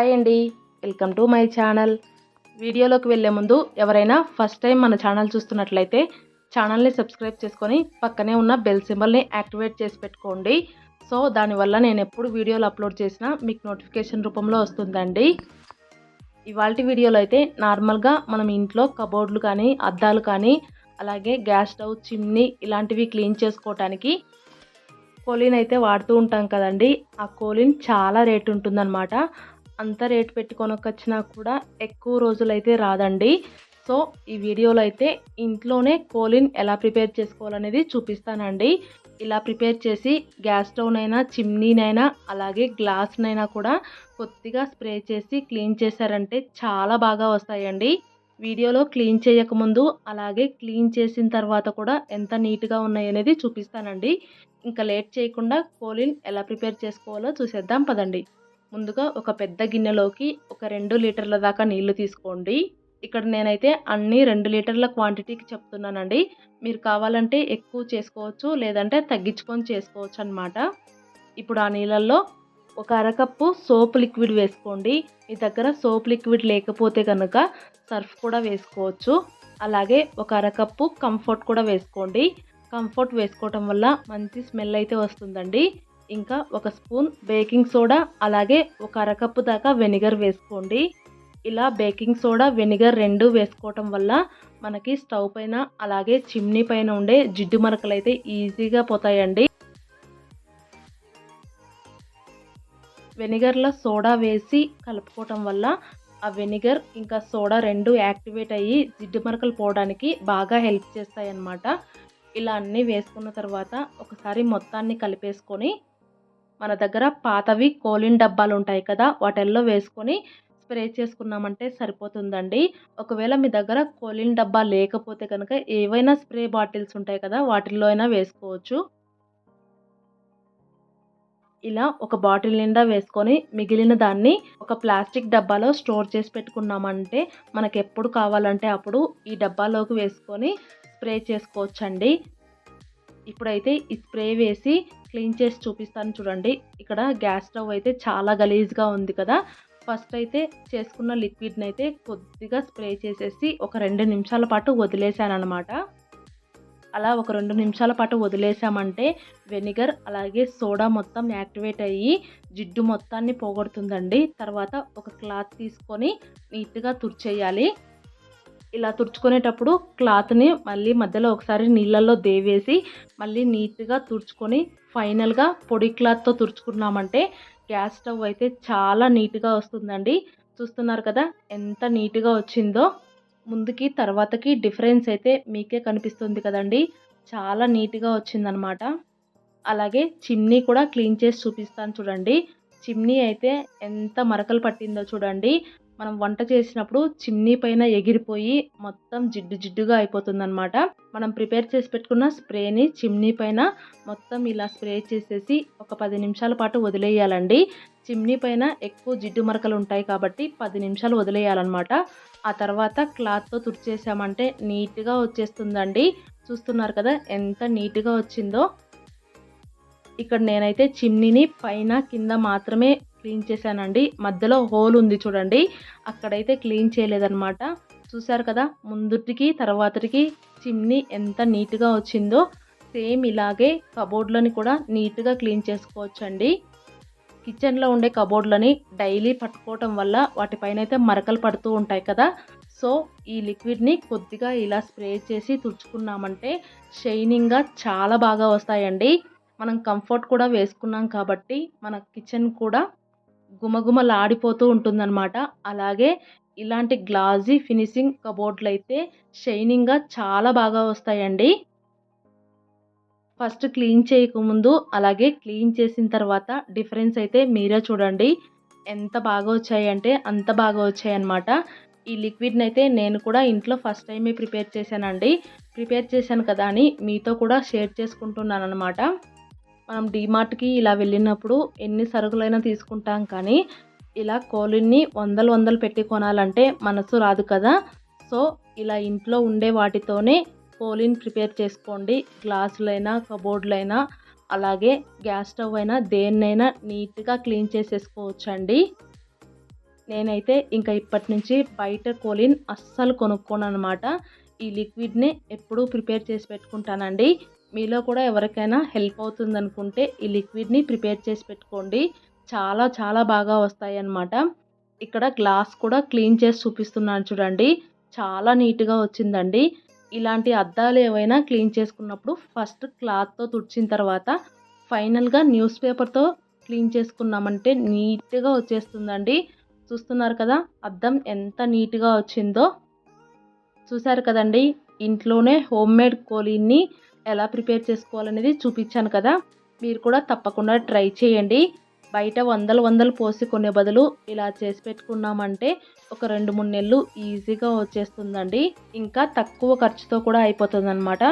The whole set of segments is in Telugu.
హాయ్ అండి. Welcome to my channel. వీడియోలోకి వెళ్ళే ముందు ఎవరైనా ఫస్ట్ టైం మన ఛానల్ చూస్తున్నట్లయితే ఛానల్ని సబ్స్క్రైబ్ చేసుకొని పక్కనే ఉన్న బెల్ సింబల్ని యాక్టివేట్ చేసి పెట్టుకోండి. సో దానివల్ల నేను ఎప్పుడు వీడియోలు అప్లోడ్ చేసినా మీకు నోటిఫికేషన్ రూపంలో వస్తుందండి. ఇవాళ వీడియోలో అయితే నార్మల్గా మనం ఇంట్లో కబోర్డ్లు కానీ అద్దాలు కానీ అలాగే గ్యాస్ స్టవ్ చిమ్నీ ఇలాంటివి క్లీన్ చేసుకోవటానికి కోలిన్ అయితే వాడుతూ ఉంటాం కదండి. ఆ కోలిన్ చాలా రేటు ఉంటుందన్నమాట. అంత రేట్ పెట్టి కొనకొచ్చినా కూడా ఎక్కువ రోజులైతే రాదండి. సో ఈ వీడియోలో అయితే ఇంట్లోనే కోలిన్ ఎలా ప్రిపేర్ చేసుకోవాలనేది చూపిస్తానండి. ఇలా ప్రిపేర్ చేసి గ్యాస్ స్టవ్నైనా చిమ్నీనైనా అలాగే గ్లాస్నైనా కూడా కొద్దిగా స్ప్రే చేసి క్లీన్ చేశారంటే చాలా బాగా వస్తాయండి. వీడియోలో క్లీన్ చేయకముందు అలాగే క్లీన్ చేసిన తర్వాత కూడా ఎంత నీట్గా ఉన్నాయనేది చూపిస్తానండి. ఇంకా లేట్ చేయకుండా కోలిన్ ఎలా ప్రిపేర్ చేసుకోవాలో చూసేద్దాం పదండి. ముందుగా ఒక పెద్ద గిన్నెలోకి ఒక రెండు లీటర్ల దాకా నీళ్ళు తీసుకోండి. ఇక్కడ నేనైతే అన్ని రెండు లీటర్ల క్వాంటిటీకి చెప్తున్నానండి. మీరు కావాలంటే ఎక్కువ చేసుకోవచ్చు లేదంటే తగ్గించుకొని చేసుకోవచ్చు అనమాట ఇప్పుడు ఆ నీళ్ళల్లో ఒక అరకప్పు సోప్ లిక్విడ్ వేసుకోండి. మీ దగ్గర సోప్ లిక్విడ్ లేకపోతే కనుక సర్ఫ్ కూడా వేసుకోవచ్చు. అలాగే ఒక అరకప్పు కంఫర్ట్ కూడా వేసుకోండి. కంఫర్ట్ వేసుకోవటం వల్ల మంచి స్మెల్ అయితే వస్తుందండి. ఇంకా ఒక స్పూన్ బేకింగ్ సోడా అలాగే ఒక అరకప్పు దాకా వెనిగర్ వేసుకోండి. ఇలా బేకింగ్ సోడా వెనిగర్ రెండు వేసుకోవటం వల్ల మనకి స్టవ్ పైన అలాగే చిమ్నీ పైన ఉండే జిడ్డు మరకలు అయితే ఈజీగా పోతాయండి. వెనిగర్లో సోడా వేసి కలుపుకోవటం వల్ల ఆ వెనిగర్ ఇంకా సోడా రెండు యాక్టివేట్ అయ్యి జిడ్డు మరకలు పోవడానికి బాగా హెల్ప్ చేస్తాయి అన్నమాట ఇలా అన్నీ వేసుకున్న తర్వాత ఒకసారి మొత్తాన్ని కలిపేసుకొని మన దగ్గర పాతవి కోలిన్ డబ్బాలు ఉంటాయి కదా వాటిల్లో వేసుకొని స్ప్రే చేసుకున్నామంటే సరిపోతుందండి. ఒకవేళ మీ దగ్గర కోలిన్ డబ్బా లేకపోతే కనుక ఏవైనా స్ప్రే బాటిల్స్ ఉంటాయి కదా వాటిల్లో అయినా వేసుకోవచ్చు. ఇలా ఒక బాటిల్ నిండా వేసుకొని మిగిలిన దాన్ని ఒక ప్లాస్టిక్ డబ్బాలో స్టోర్ చేసి పెట్టుకున్నామంటే మనకు ఎప్పుడు కావాలంటే అప్పుడు ఈ డబ్బాలోకి వేసుకొని స్ప్రే చేసుకోవచ్చండి. ఇప్పుడైతే ఈ స్ప్రే వేసి క్లీన్ చేసి చూపిస్తాను చూడండి. ఇక్కడ గ్యాస్ స్టవ్ అయితే చాలా గలీజ్గా ఉంది కదా. ఫస్ట్ అయితే చేసుకున్న లిక్విడ్ని అయితే కొద్దిగా స్ప్రే చేసేసి ఒక రెండు నిమిషాల పాటు వదిలేసాను అనమాట అలా ఒక రెండు నిమిషాల పాటు వదిలేసామంటే వెనిగర్ అలాగే సోడా మొత్తం యాక్టివేట్ అయ్యి జిడ్డు మొత్తాన్ని పోగొడుతుందండి. తర్వాత ఒక క్లాత్ తీసుకొని నీట్గా తుడిచేయాలి. ఇలా తుడుచుకునేటప్పుడు క్లాత్ని మళ్ళీ మధ్యలో ఒకసారి నీళ్ళల్లో దేవేసి మళ్ళీ నీట్గా తుడుచుకొని ఫైనల్గా పొడి క్లాత్తో తుడుచుకున్నామంటే గ్యాస్ స్టవ్ అయితే చాలా నీట్గా వస్తుందండి. చూస్తున్నారు కదా ఎంత నీట్గా వచ్చిందో. ముందుకి తర్వాతకి డిఫరెన్స్ అయితే మీకే కనిపిస్తుంది కదండి. చాలా నీట్గా వచ్చిందనమాట. అలాగే చిమ్నీ కూడా క్లీన్ చేసి చూపిస్తాను చూడండి. చిమ్నీ అయితే ఎంత మరకలు పట్టిందో చూడండి. మనం వంట చేసినప్పుడు చిమ్నీ పైన ఎగిరిపోయి మొత్తం జిడ్డు జిడ్డుగా అయిపోతుందన్నమాట. మనం ప్రిపేర్ చేసి పెట్టుకున్న స్ప్రేని చిమ్నీ పైన మొత్తం ఇలా స్ప్రే చేసేసి ఒక పది నిమిషాల పాటు వదిలేయాలండి. చిమ్నీ పైన ఎక్కువ జిడ్డు మరకలు ఉంటాయి కాబట్టి పది నిమిషాలు వదిలేయాలన్నమాట. ఆ తర్వాత క్లాత్తో తుడిచేసామంటే నీట్గా వచ్చేస్తుందండి. చూస్తున్నారు కదా ఎంత నీట్గా వచ్చిందో. ఇక్కడ నేనైతే చిమ్నీని పైన కింద మాత్రమే క్లీన్ చేశానండి. మధ్యలో హోల్ ఉంది చూడండి. అక్కడైతే క్లీన్ చేయలేదన్నమాట. చూసారు కదా ముందుటికి తర్వాతకి చిమ్నీ ఎంత నీట్గా వచ్చిందో సేమ్ ఇలాగే కబోర్డ్లని కూడా నీట్గా క్లీన్ చేసుకోవచ్చండి. కిచెన్లో ఉండే కబోర్డ్లని డైలీ పట్టుకోవటం వల్ల వాటిపైన అయితే మరకలు పడుతూ ఉంటాయి కదా. సో ఈ లిక్విడ్ని కొద్దిగా ఇలా స్ప్రే చేసి తుడుచుకున్నామంటే షైనింగ్గా చాలా బాగా వస్తాయండి. మనం కంఫర్ట్ కూడా వేసుకున్నాం కాబట్టి మన కిచెన్ కూడా గుమగుమలాడిపోతూ ఉంటుందన్నమాట. అలాగే ఇలాంటి గ్లాజీ ఫినిషింగ్ కబోర్డ్లు అయితే షైనింగ్గా చాలా బాగా వస్తాయండి. ఫస్ట్ క్లీన్ చేయకముందు అలాగే క్లీన్ చేసిన తర్వాత డిఫరెన్స్ అయితే మీరే చూడండి. ఎంత బాగా వచ్చాయంటే అంత బాగా వచ్చాయన్నమాట. ఈ లిక్విడ్ని అయితే నేను కూడా ఇంట్లో ఫస్ట్ టైమే ప్రిపేర్ చేశానండి. ప్రిపేర్ చేశాను కదా అని మీతో కూడా షేర్ చేసుకుంటున్నాను అనమాట మనం డీమార్ట్కి ఇలా వెళ్ళినప్పుడు ఎన్ని సరుకులైనా తీసుకుంటాం కానీ ఇలా కోలిన్ని వందలు వందలు పెట్టి కొనాలంటే మనసు రాదు కదా. సో ఇలా ఇంట్లో ఉండే వాటితోనే కోలిన్ ప్రిపేర్ చేసుకోండి. గ్లాసులైనా కబోర్డ్లైనా అలాగే గ్యాస్ స్టవ్ అయినా దేన్నైనా నీట్గా క్లీన్ చేసేసుకోవచ్చండి. నేనైతే ఇంకా ఇప్పటి నుంచి బయట కోలిన్ అస్సలు కొనుక్కోను అనమాట ఈ లిక్విడ్ని ఎప్పుడూ ప్రిపేర్ చేసి పెట్టుకుంటానండి. మీలో కూడా ఎవరికైనా హెల్ప్ అవుతుంది అనుకుంటే ఈ లిక్విడ్ని ప్రిపేర్ చేసి పెట్టుకోండి. చాలా చాలా బాగా వస్తాయి అన్నమాట ఇక్కడ గ్లాస్ కూడా క్లీన్ చేసి చూపిస్తున్నాను చూడండి. చాలా నీట్గా వచ్చిందండి. ఇలాంటి అద్దాలు ఏవైనా క్లీన్ చేసుకున్నప్పుడు ఫస్ట్ క్లాత్తో తుడిచిన తర్వాత ఫైనల్గా న్యూస్ పేపర్తో క్లీన్ చేసుకున్నామంటే నీట్గా వచ్చేస్తుందండి. చూస్తున్నారు కదా అద్దం ఎంత నీట్గా వచ్చిందో. చూసారు కదండి ఇంట్లోనే హోమ్ మేడ్ కోలీన్ని ఎలా ప్రిపేర్ చేసుకోవాలనేది చూపించాను కదా. మీరు కూడా తప్పకుండా ట్రై చేయండి. బయట వందలు వందలు పోసి కొనే బదులు ఇలా చేసి పెట్టుకున్నామంటే ఒక రెండు మూడు నెలలు ఈజీగా వచ్చేస్తుందండి. ఇంకా తక్కువ ఖర్చుతో కూడా అయిపోతుంది అనమాట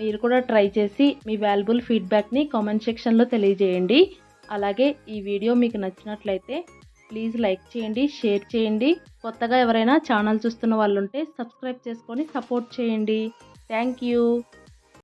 మీరు కూడా ట్రై చేసి మీ వాల్యుబుల్ ఫీడ్బ్యాక్ని కామెంట్ సెక్షన్లో తెలియజేయండి. అలాగే ఈ వీడియో మీకు నచ్చినట్లయితే ప్లీజ్ లైక్ చేయండి షేర్ చేయండి. కొత్తగా ఎవరైనా ఛానల్ చూస్తున్న వాళ్ళు ఉంటే సబ్స్క్రైబ్ చేసుకొని సపోర్ట్ చేయండి. Thank you.